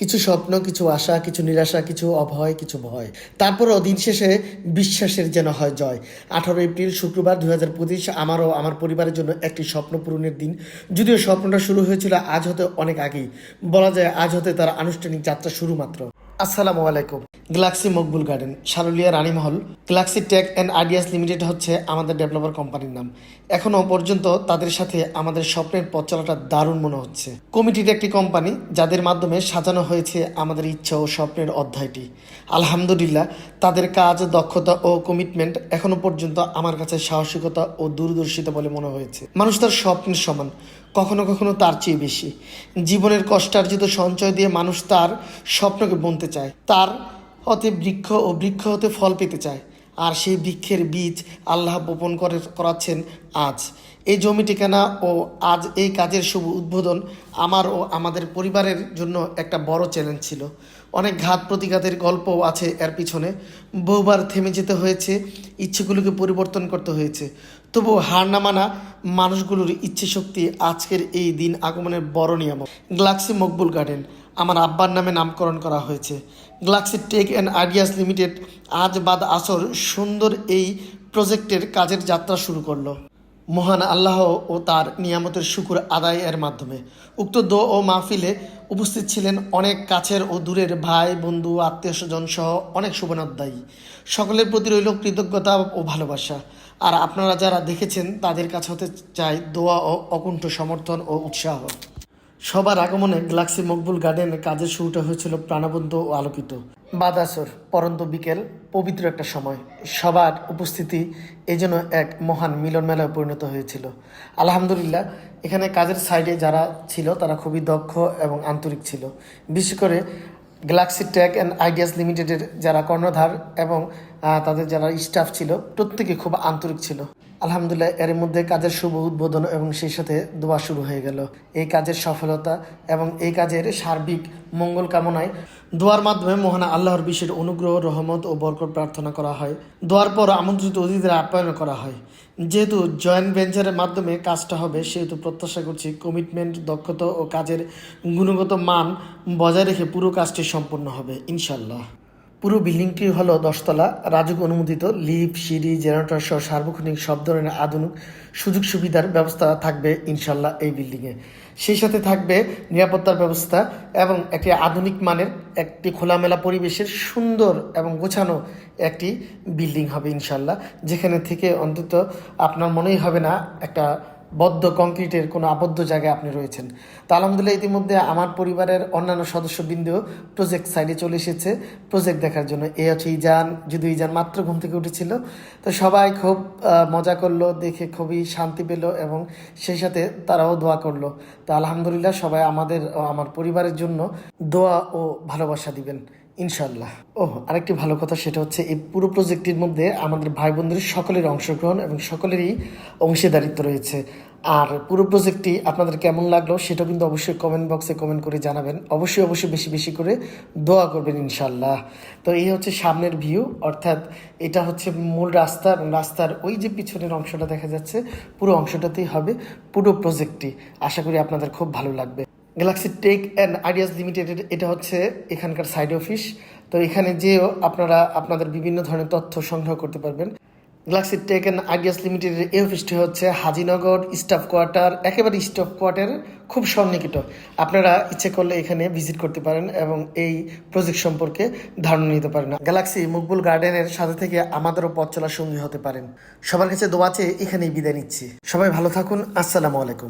কিছু স্বপ্ন, কিছু আশা, কিছু নিরাশা, কিছু অভয়, কিছু ভয়। তারপরও দিন শেষে বিশ্বাসের যেন হয় জয়। আঠারো এপ্রিল, শুক্রবার দু হাজার পঁচিশ আমারও, আমার পরিবারের জন্য একটি স্বপ্ন পূরণের দিন। যদিও স্বপ্নটা শুরু হয়েছিল আজ হতে অনেক আগেই। বলা যায় আজ হতে তার আনুষ্ঠানিক যাত্রা শুরু মাত্র আসসালামু আলাইকুম। Galaxy Maqbool Garden Sarulia Ranimahal Galaxy Tech and Ideas Limited হচ্ছে আমাদের ডেভেলপার কোম্পানির নাম। এখনও পর্যন্ত তাদের সাথে আমাদের স্বপ্নের পথ চলাটা দারুণ মনে হচ্ছে। কমিটির একটি কোম্পানি, যাদের মাধ্যমে সাজানো হয়েছে আমাদের ইচ্ছা ও স্বপ্নের অধ্যায়টি। আলহামদুলিল্লাহ, তাদের কাজ, দক্ষতা ও কমিটমেন্ট এখনও পর্যন্ত আমার কাছে সাহসিকতা ও দূরদর্শিতা বলে মনে হয়েছে। মানুষ তার স্বপ্নের সমান, কখনো কখনো তার চেয়ে বেশি। জীবনের কষ্টার্জিত সঞ্চয় দিয়ে মানুষ তার স্বপ্নকে বনতে চায়, তার হতে বৃক্ষ ও বৃক্ষ হতে ফল পেতে চায়। আর সেই বৃক্ষের বীজ আল্লাহ বপন করে, করাচ্ছেন আজ। এই জমি ঠিকানা ও আজ এই কাজের শুভ উদ্বোধন আমার ও আমাদের পরিবারের জন্য একটা বড় চ্যালেঞ্জ ছিল। অনেক ঘাত প্রতিঘাতের গল্পও আছে এর পিছনে। বহুবার থেমে যেতে হয়েছে, ইচ্ছেগুলোকে পরিবর্তন করতে হয়েছে। তবুও হার না মানা মানুষগুলোর ইচ্ছে শক্তি আজকের এই দিন আগমনের বড় নিয়ামক। Galaxy Maqbool Garden. আমার আব্বার নামে নামকরণ করা হয়েছে। Galaxy Tech and Ideas Limited আজ বাদ আসর সুন্দর এই প্রজেক্টের কাজের যাত্রা শুরু করল। মহান আল্লাহ ও তার নিয়ামতের শুকুর আদায়ের মাধ্যমে। উক্ত দো ও মাহফিলে উপস্থিত ছিলেন অনেক কাছের ও দূরের ভাই, বন্ধু, আত্মীয় স্বজন সহ অনেক শুভনাধ্যায়ী সকলের প্রতি রইল কৃতজ্ঞতা ও ভালোবাসা। আর আপনারা যারা দেখেছেন, তাদের কাছে হতে চাই দোয়া ও অকুণ্ঠ সমর্থন ও উৎসাহ। সবার আগমনে গ্যালাক্সি মকবুল গার্ডেনের কাজের শুরুটা হয়েছিল প্রাণবন্ত ও আলোকিত। বাদাসর, পরন্ত বিকেল, পবিত্র একটা সময়। সবার উপস্থিতি এই জন্য এক মহান মিলন মেলায় পরিণত হয়েছিল। আলহামদুলিল্লাহ, এখানে কাজের সাইডে যারা ছিল, তারা খুবই দক্ষ এবং আন্তরিক ছিল। বিশেষ করে গ্যালাক্সি টেক অ্যান্ড আইডিয়াস লিমিটেডের যারা কর্ণধার এবং তাদের যারা স্টাফ ছিল, প্রত্যেকে খুব আন্তরিক ছিল। আলহামদুলিল্লাহ এর মধ্যে কাজের শুভ উদ্বোধন এবং সেই সাথে দোয়া শুরু হয়ে গেল। এই কাজের সফলতা এবং এই কাজের সার্বিক মঙ্গল কামনায় দোয়ার মাধ্যমে মহান আল্লাহর বিশেষ অনুগ্রহ, রহমত ও বরকত প্রার্থনা করা হয়। দোয়ার পর আমন্ত্রিত অতিথিদের আপ্যায়ন করা হয়। যেহেতু জয়েন্ট ভেঞ্চারের মাধ্যমে কাজটা হবে, সেহেতু প্রত্যাশা করছি কমিটমেন্ট দক্ষতা ও কাজের গুণগত মান বজায় রেখে পুরো কাজটি সম্পূর্ণ হবে ইনশাল্লাহ পুরো বিল্ডিংটি হল দশতলা। রাজুক অনুমোদিত লিফট সিঁড়ি, জেনারেটর সহ সার্বক্ষণিক সব ধরনের আধুনিক সুযোগ সুবিধার ব্যবস্থা থাকবে ইনশাল্লাহ এই বিল্ডিংয়ে। সেই সাথে থাকবে নিরাপত্তার ব্যবস্থা এবং একটি আধুনিক মানের একটি খোলামেলা পরিবেশের সুন্দর এবং গোছানো একটি বিল্ডিং হবে ইনশাল্লাহ যেখানে থেকে অন্তত আপনার মনেই হবে না একটা বদ্ধ কংক্রিটের কোনো আবদ্ধ জায়গায় আপনি রয়েছেন। তা আলহামদুলিল্লাহ ইতিমধ্যে আমার পরিবারের অন্যান্য সদস্যবৃন্দও প্রজেক্ট সাইডে চলে এসেছে। প্রজেক্ট দেখার জন্য এ হচ্ছে ইজান যদি ইজান মাত্র ঘুম থেকে উঠেছিল। তো সবাই খুব মজা করল, দেখে খুবই শান্তি পেল এবং সেই সাথে তারাও দোয়া করল। তো আলহামদুলিল্লাহ সবাই আমাদের আমার পরিবারের জন্য দোয়া ও ভালোবাসা দিবেন। ইনশাল্লাহ ও আরেকটি ভালো কথা সেটা হচ্ছে এই পুরো প্রজেক্টটির মধ্যে আমাদের ভাই বোনদের সকলের অংশগ্রহণ এবং সকলেরই অংশীদারিত্ব রয়েছে। আর পুরো প্রজেক্টটি আপনাদের কেমন লাগল সেটা কিন্তু অবশ্যই কমেন্ট বক্সে কমেন্ট করে জানাবেন। অবশ্যই অবশ্যই বেশি বেশি করে দোয়া করবেন ইনশাল্লাহ তো এই হচ্ছে সামনের ভিউ অর্থাৎ এটা হচ্ছে মূল রাস্তা এবং রাস্তার ওই যে পিছনের অংশটা দেখা যাচ্ছে, পুরো অংশটাতেই হবে পুরো প্রজেক্টটি। আশা করি আপনাদের খুব ভালো লাগবে। গ্যালাক্সি টেক অ্যান্ড আইডিয়াস লিমিটেডের এটা হচ্ছে এখানকার সাইড অফিস তো এখানে যেও আপনারা আপনাদের বিভিন্ন ধরনের তথ্য সংগ্রহ করতে পারবেন। গ্যালাক্সি টেক অ্যান্ড আইডিয়াস লিমিটেডের এই অফিসটি হচ্ছে হাজিনগর স্টাফ কোয়ার্টার, একেবারে স্টাফ কোয়ার্টার খুব সন্নিকট। আপনারা ইচ্ছে করলে এখানে ভিজিট করতে পারেন এবং এই প্রজেক্ট সম্পর্কে ধারণা নিতে পারেন। গ্যালাক্সি মুকবুল গার্ডেনের সাথে থেকে আমাদেরও পথ চলার সঙ্গী হতে পারেন। সবার কাছে দোয়া চেয়ে এখানেই বিদায় নিচ্ছি। সবাই ভালো থাকুন, আসসালামু আলাইকুম।